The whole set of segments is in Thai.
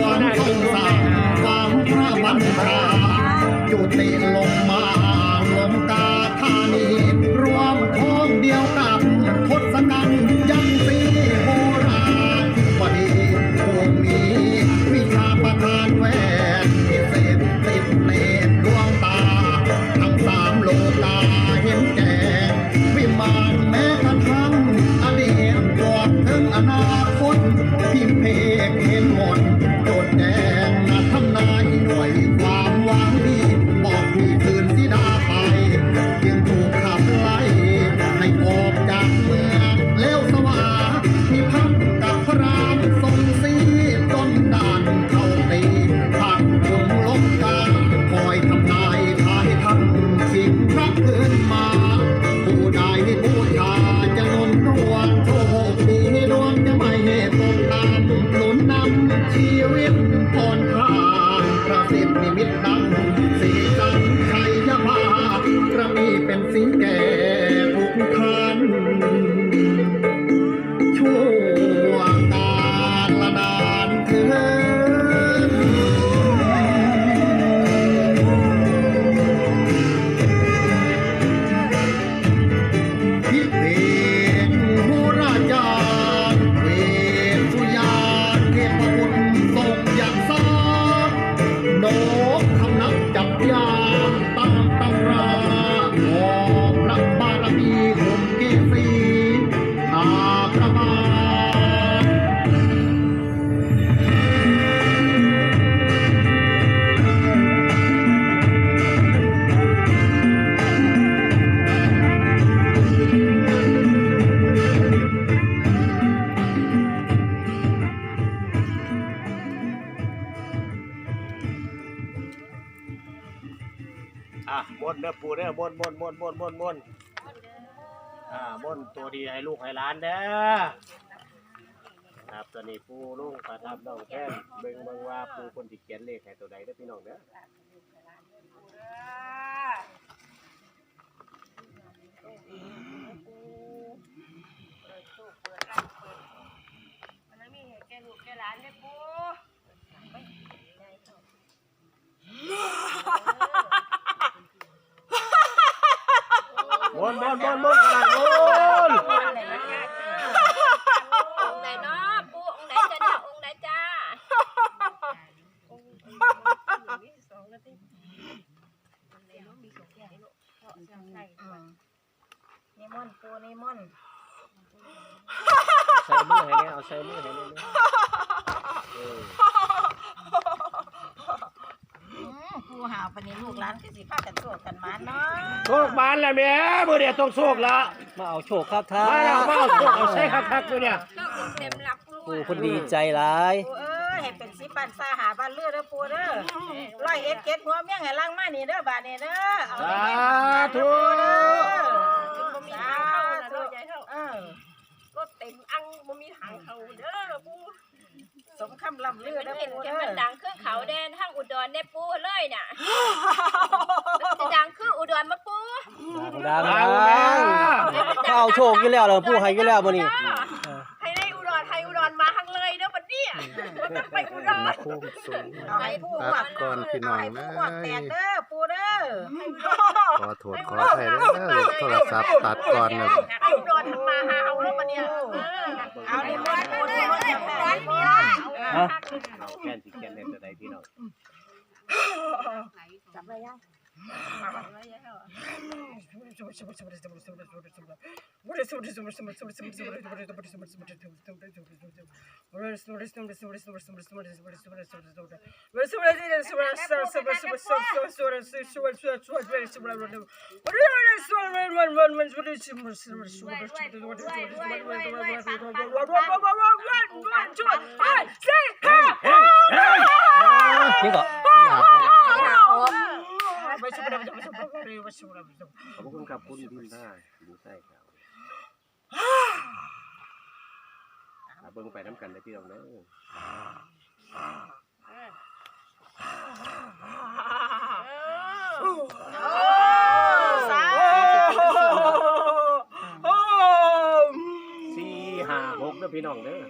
ความทรงสามความพระมันตราจุติ my อะมวนเด้อปูเด้อมวนมวนมวนมวนมวนมนอ่ามวนตัวดีให้ลูกให้ล้านเด้อครับตอนนี้ปูลุงประทับน้องแก้มเบิ่งเบิ่งว่าปูคนที่เขียนเลขให้ตัวใดเด้อพี่น้องเด้อเปิดตู้เปิดร้านเปิดมันไม่มีเหตุแก่ลูกแก่หลานได้ปุ๊ อนบอนบอนบอนกระไรบอนองค์ไหนเนาะปูองค์ไหนจะเนี่ยองค์ไหนจ้านิมนต์ปูนิมนต์ใส่มือให้เนี่ยเอาใส่มือให้เนี่ยเออ ผู้หาวปนนี้ลูกหลานก็สิพากันโชคกันหมาเนาะโชคมานแล้วแม่มื้อเดี๋ยวต้องโชคละมาเอาโชคครับท่ามาแล้วมาเอาโชคเอาใช่ครักๆมื้อเนี้ยก็เต็มรับลูกปู่คนดีใจหลายเออยให้เป็นสิปันซาหาบ้านเลือดเด้อปูเด้อร้อยเอ็ดเก็ดหัวเมี่ยงไห้ล่างมานี่เด้อบาดนี้เด้อเอาสาธุเด้อสาธุเออรถเต็มอังบ่มีทางเข้าเด้อปูสมคำลำเลือเด้อปู่เด้อ เขาแดนทางอุดรได้ปูเลยน่ะมันจะดังคืออุดรมาปูดังดังก็เอาโชคอยู่แล้วเหรอผู้ให้อยู่แล้วมื้อนี้ให้ได้อุดรให้อุดรมาทางเลยเด้อบัดเนี่ยมันต้องไปอุดรภูมิสูงเอาให้ผู้หวัดก่อนพี่น้องให้นะผู้หวัดแตกเด้อปูเด้อขอโทษขออภัยเด้อโทรศัพท์ตัดก่อนนะให้อุดรมาหาเอาแล้วบัดเนี่ยเออเอานี่มันปูนี่มันแตกแตกปู ฮะ เอาแค่นสิแค่นในตัวใดพี่น้อง จับเลย 啊啊啊 ยังนี่ก็ขอบคุณครับคุณพิมพ์ได้ดูใต้ครับอ่าเบิ่งไปน้ำกันได้พี่น้องเด้อสาสี่ห้าหกเด้อพี่น้องเด้อ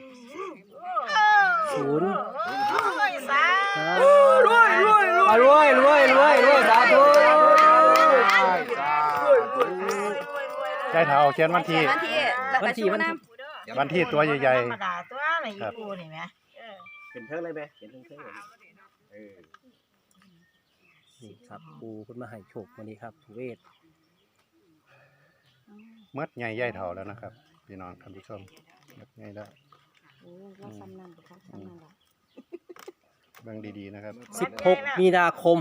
ได้เท่าเขียนวันที่ วันที่มันวันที่ตัวใหญ่ธรรมดาตัวไหนอีปูนี่แหมเป็นเท่าไรไหมเป็นเท่าเท่าเออนี่ครับปูเพิ่นมาให้โชควันนี้ครับเวทๆเมื่อใหญ่ใหญ่เท่าแล้วนะครับพี่น้องท่านผู้ชมเมื่อใหญ่แล้วเบิ่งดีๆนะครับ 16 มีนาคม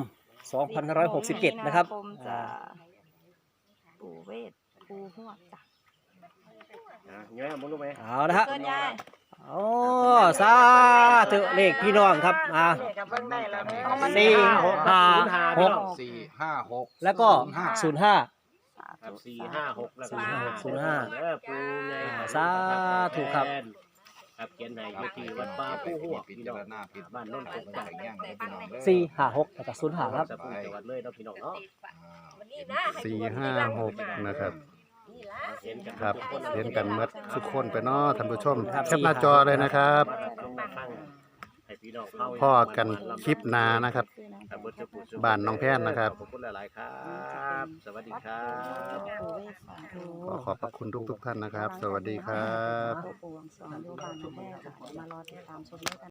2567 นะครับจ้ะอ่าปู่เวท ปู่หวดจ้ะนะเงี้ยมึงรู้ไหมเอานะฮะเกินยายโอ้สาธุเลขพี่น้องครับอ่านี่ก็เบิ่งได้แล้วเด้อสี่ห้าหก สี่ห้าหกแล้วก็ศูนย์ห้า ครับสี่ห้าหกแล้วก็สี่ห้าหกศูนย์ห้าเออปูไงสาธุครับ ครับเขียนในอยู่ที่วัดป่าผู้หัวพิพี่จาน้อรงณาผิดบ้านโน้นกกใส่จังย่างเลยพี่น้องเด้อสี่ห้าหกแล้วก็ศูนย์ห้าครับสะพุงจังหวัดเลยเนาะพี่น้องเนาะวันนี้นะสี่ห้าหกนะครับนี่ล่ะเห็นกัน ครับทุกคนเห็นกันเมื่อทุกคนไปเนาะท่านผู้ชมครับแคปหน้าจอเลยนะครับมารับชมมาฟังให้พี่น้องเข้าพ่อกันคลิปหนานะครับตำบลเจ้าปู่เจ้บ้านน้องแพนนะครับ ขอบคุณหลายๆครับ สวัสดีครับปู่เวทสาธุขอขอบพระคุณทุกๆท่านนะครับ สวัสดีครับ ปู่วงสองโยบานแม่ค่ะมารอติดตามชมด้วยกัน